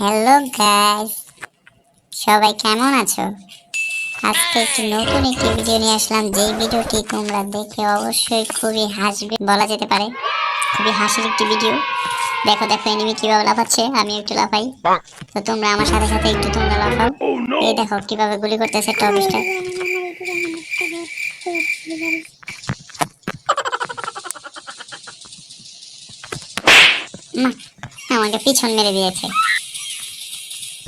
Hello guys সবাই কেমন আছো? আজকে একটি নতুন একটি ভিডিও নিয়ে আসলাম। যেই ভিডিওটি তোমরা দেখে অবশ্যই খুবই হাসবে। বলা যেতে পারে খুবই হাসির একটি ভিডিও দেখো দেখো এনিমি কীভাবে লাফাচ্ছে। আমি একটু লাফাই। তো তোমরা আমার সাথে সাথে একটু তোমরা লাফাও। এই দেখো কীভাবে গুলি করতেছে টপ স্টার উম, আমাকে পিছন মেরে দিয়েছে।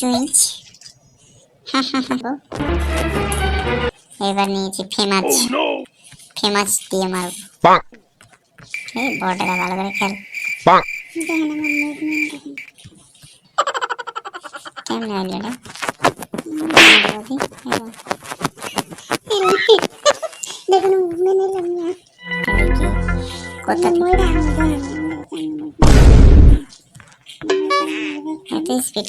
চুইচ এবার নিয়েছি ফেমাস ফেমাস দিয়ে মারব এই বড়টা ভালো করে খেল কেমন হইল রে দেখুন মেনে নিলাম না কোথা ময়রা এত স্পিড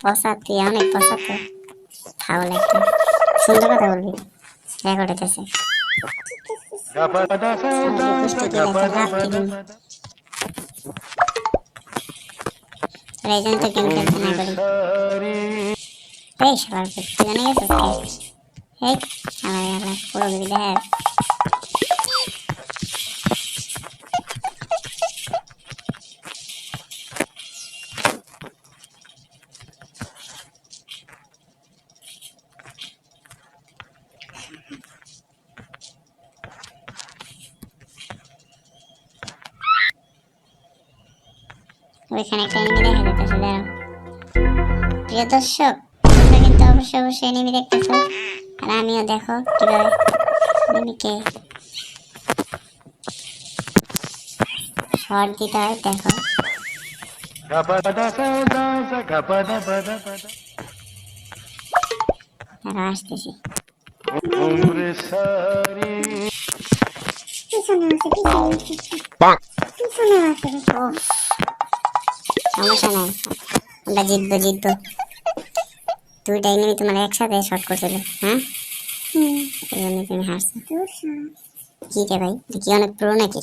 পসা তুই অনেক পসা তো ফাউল একটা সুন্দর কথা বলবি। রেকর্ড হইতেছে এই তো গেম খেলতে না করি এই সবার জানে গেছিস কে এই, আমার পুরো দিবি ওইখানে একটা এনিমি দেখা যেতেছে দাঁড়াও। প্রিয় দর্শক তোমরা কিন্তু অবশ্যই অবশ্যই এনিমি দেখতেছো। আর আমিও দেখো কীভাবে এনিমিকে শর্ট দিতে হয় দেখো। আসতেছি। পিছনে আছে পিছনে আছে পিছনে আছে সমস্যা নাই। আমরা জিতবো জিতবো। দুইটা এনিমি তোমার একসাথে শর্ট করছিল হ্যাঁ? হুম এই জন্য তুমি হারছো। কি রে ভাই? কি অনেক পুরো নাকি?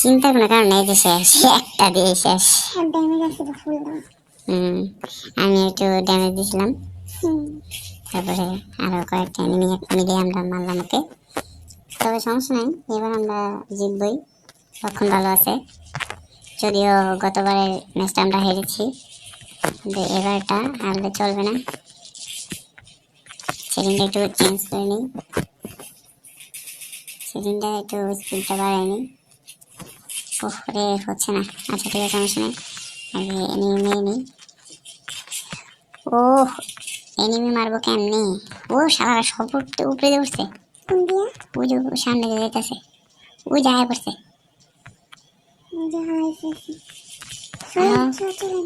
চিন্তা কোনো কারণ নেই যে শেষ। একটা দিয়ে শেষ। হুম আমি একটু ড্যামেজ দিয়েছিলাম তারপরে আরও কয়েকটা এনিমি মিলে আমরা মারলাম ওকে তবে সমস্যা নাই এবার আমরা জিতবই। তখন ভালো আছে। যদিও গতবারের ম্যাচটা আমরা হেরেছি কিন্তু এবারটা হারলে চলবে না। সেদিনটা একটু চেঞ্জ করে নিই। সেদিনটা একটু স্পিডটা বাড়াই নিই। ওহ রে হচ্ছে না। আচ্ছা ঠিক আছে সমস্যা নেই। আগে এনিমি নিই। ওহ এনিমি মারবো কেমনি? ও সারা সব উপরে উঠছে। ওই যে সামনে যেতেছে ওই জায়গায় পড়ছে। হ্যাঁ। চলেন চলেন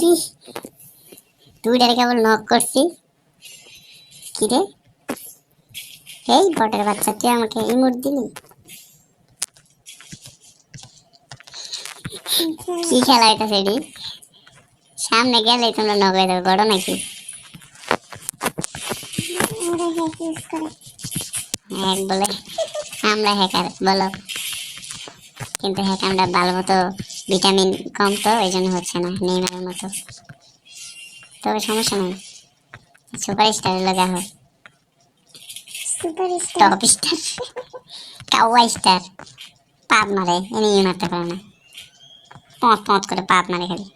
হি দুইটারে কেবল নক করছি কি রে এই বটের বাচ্চা, তুই আমাকে ইমোট দিলি কি খেলা এটা? সামনে গেলে তোমরা নগাই দেবে বড় নাকি? হ্যাক বলে আমরা হ্যাকার বলো। কিন্তু হ্যাক আমরা ভালো মতো ভিটামিন কম তো এই জন্য হচ্ছে না নেইমারের মতো। তবে সমস্যা নেই। সুপার স্টারের লগা হয় টপ স্টার কাওয়া স্টার পাত মারে এমনি মারতে পারে না। পথ পথ করে পাত মারে খালি।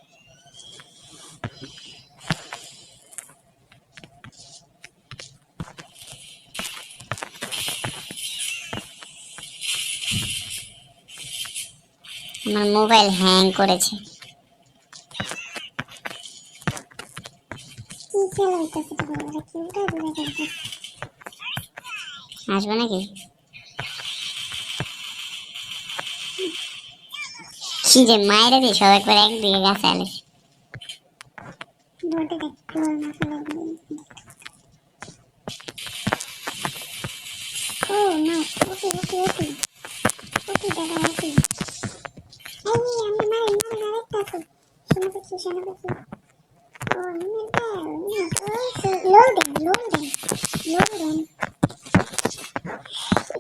আমার মোবাইল হ্যাং করেছে। আসবে নাকি? যে মায়েরা দিয়ে সব একবার একদিকে গাছে আলে বটে দেখ গোল মাথা লাগবে ও না ওকে ওকে ওকে ওকে দাদা ওকে এই আমি মারে মারে আরেকটা আছে শোনো দেখি শোনো দেখি ও নিটা লোডেন লোডেন লোডেন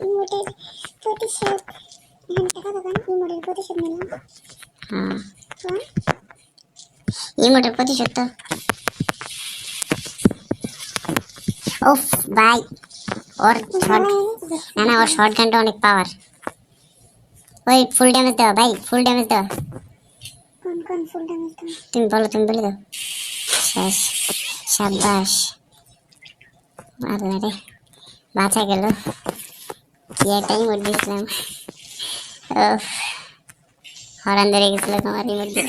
ইমোটের প্রতিশোধ এখানে টাকা দোকান ইমোটের প্রতিশোধ নিলাম হ্যাঁ কোন ইমোটের প্রতিশোধ তো। ওফ ভাই ওর শর্ট না না ওর শর্ট গানটা অনেক পাওয়ার ওই ফুল ড্যামেজ দেওয়া ভাই ফুল ড্যামেজ দেওয়া কোন কোন ফুল ড্যামেজ তুমি বলো তুমি বলে দাও। শেষ সাব্বাস। আল্লাহ রে বাঁচা গেল। কি একটা ইমোট দিয়েছিলাম হরান ধরে গেছিল তোমার ইমোট দিয়ে।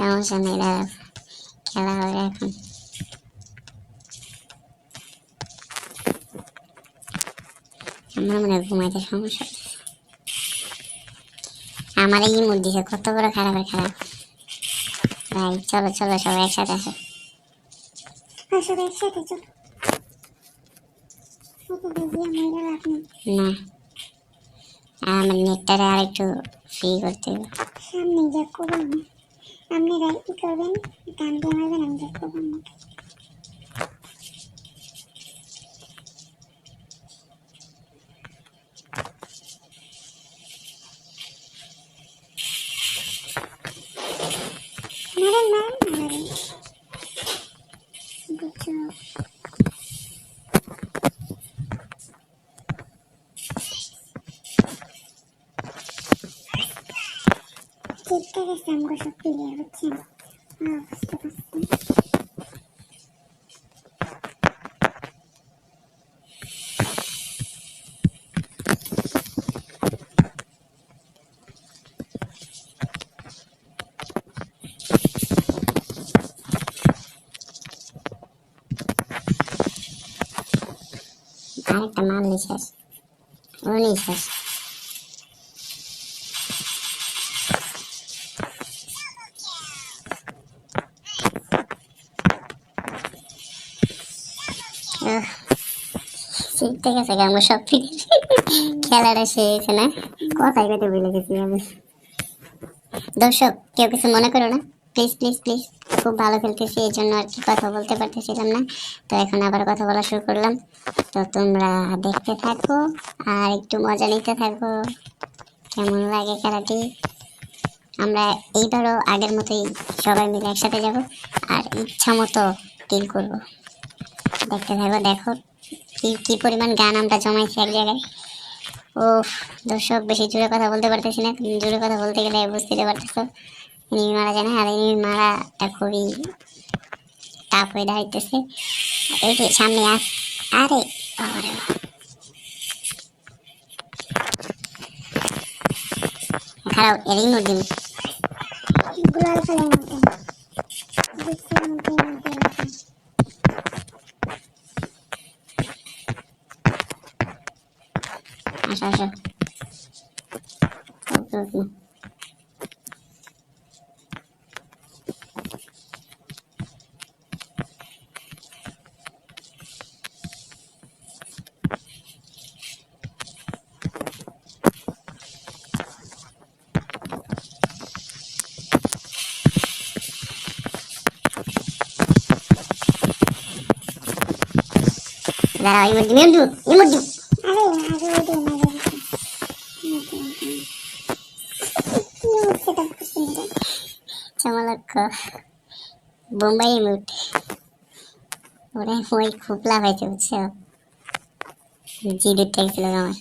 সমস্যা নেই দাঁড়াও খেলা হবে এখন আমার মনে হয় ঘুমাইতে সমস্যা। আমার এই মুড দিছে কত বড় খারাপের খারাপ ভাই চলো চলো সবাই একসাথে আসো একসাথে চলো না আমার নেটটারে আর একটু ফ্রি করতে হবে সামনে যা করবেন না আপনারা কি করবেন গান দিয়ে মারবেন আমি যা ঠিকঠাক আছে আমাকে সব ক্লিয়ার হচ্ছে হ্যাঁ বুঝতে পারছি আরেকটা মারলি শেষ খেলাটা শেষ, না? কথাই কথা দর্শক, কেউ কিছু মনে করো না? প্লিজ প্লিজ প্লিজ খুব ভালো খেলতেছি, এই জন্য আর কি কথা বলতে পারতেছিলাম না। তো এখন আবার কথা বলা শুরু করলাম। তো তোমরা দেখতে থাকো আর একটু মজা নিতে থাকো। কেমন লাগে খেলাটি? আমরা এইবারও আগের মতোই সবাই মিলে একসাথে যাব আর ইচ্ছা মতো কিল করব। দেখতে থাকো দেখো কি কি পরিমাণ গান আমরা জমাইছি এক জায়গায়। ও দর্শক, বেশি জোরে কথা বলতে পারতেছি না। জোরে কথা বলতে গেলে বুঝতে পারতেছো। এনিমি মারা যায় না আর এনিমি মারাটা খুবই টাফ হয়ে দাঁড়াইতেছে। এই যে সামনে আস, আরে বাবারে খারাপ এরই মধ্যে গুলাল ফেলার মতো বুঝতে মতো মতো আসো আসো ওকে ওকে দাঁড়াও দিব ইমোট দিব আরে আগে ওই দিন চমলক্ষ বোম্বাই ইমোট ওরে মই খুব লাভ হয়েছে বুঝছ? জি দুধ ঠেকছিল আমার